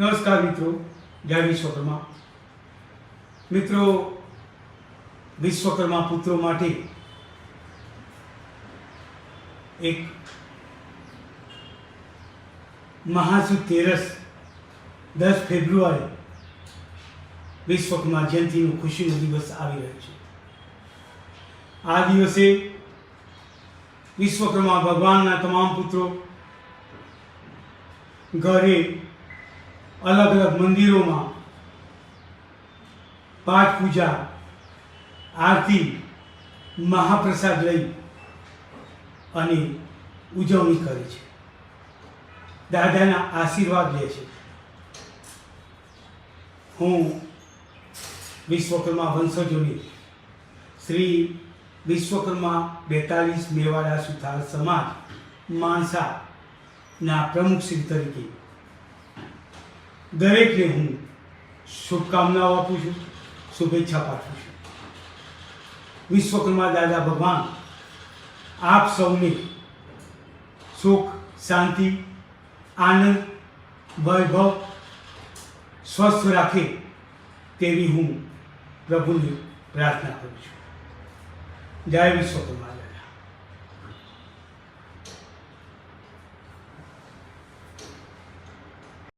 નમસ્કાર મિત્રો જય વિશ્વકર્મા મિત્રો, વિશ્વકર્મા પુત્રો માટે એક મહાસુ તેરસ, દસ ફેબ્રુઆરી વિશ્વકર્મા જયંતિનો ખુશીનો દિવસ આવી રહ્યો છે. આ દિવસે વિશ્વકર્મા ભગવાનના તમામ પુત્રો ઘરે અલગ અલગ મંદિરોમાં પાઠ પૂજા, આરતી, મહાપ્રસાદ લઈ અને ઉજવણી કરે છે. દાદાના આશીર્વાદ લે છે. હું વિશ્વકર્મા વંશજોની શ્રી વિશ્વકર્મા બેતાલીસ મેવાડા સુથાર સમાજ માણસાના પ્રમુખ શ્રી તરીકે દરેકને હું શુભકામનાઓ આપું છું, શુભેચ્છા પાઠવું છું. વિશ્વકર્મા દાદા ભગવાન, આપ સૌને સુખ, શાંતિ, આનંદ, વૈભવ સ્વસ્થ રાખે તેવી હું પ્રભુને પ્રાર્થના કરું છું. જય વિશ્વકર્મા